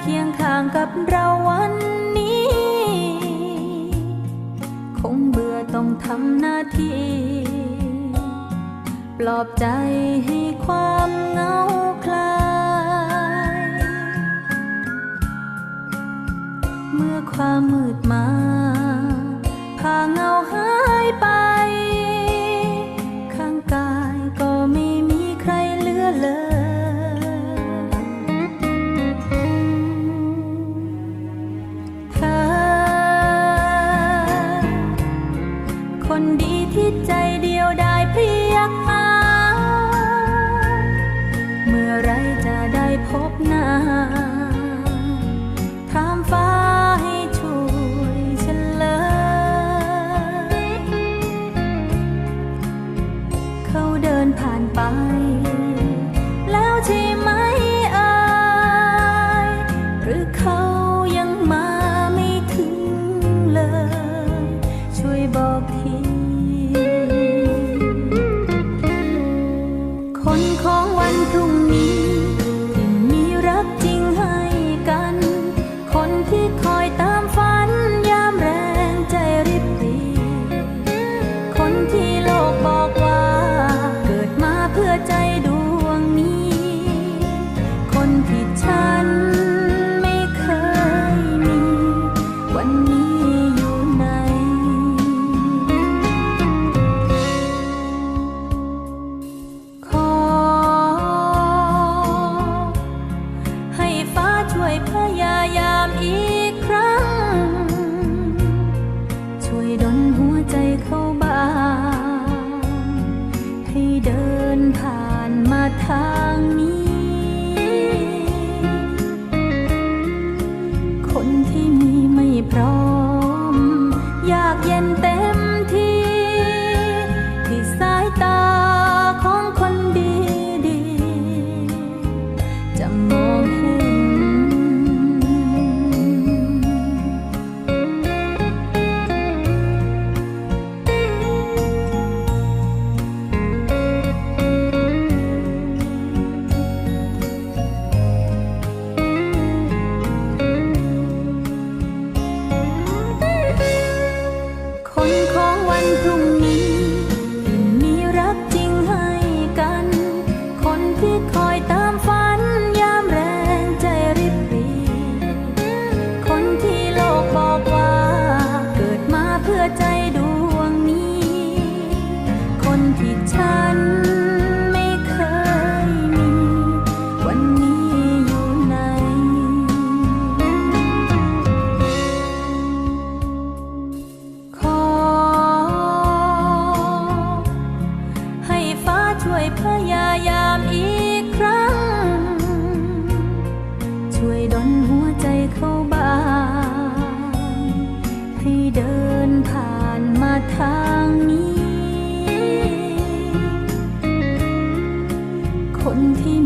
เคียงข้างกับเราวันนี้ คงเบื่อต้องทำหน้าที่ ปลอบใจให้ความเงาคลาย เมื่อความมืดมาพาเงาหา ที่ใจเดียวได้เพียงหา เมื่อไรจะได้พบหน้าถามฟ้าให้ช่วยฉันเลย เขาเดินผ่านไป วยดลหัวใจเข้าบ้างให้เดินผ่านมาทางนี้ นผ่านมาทางนี้ คนที่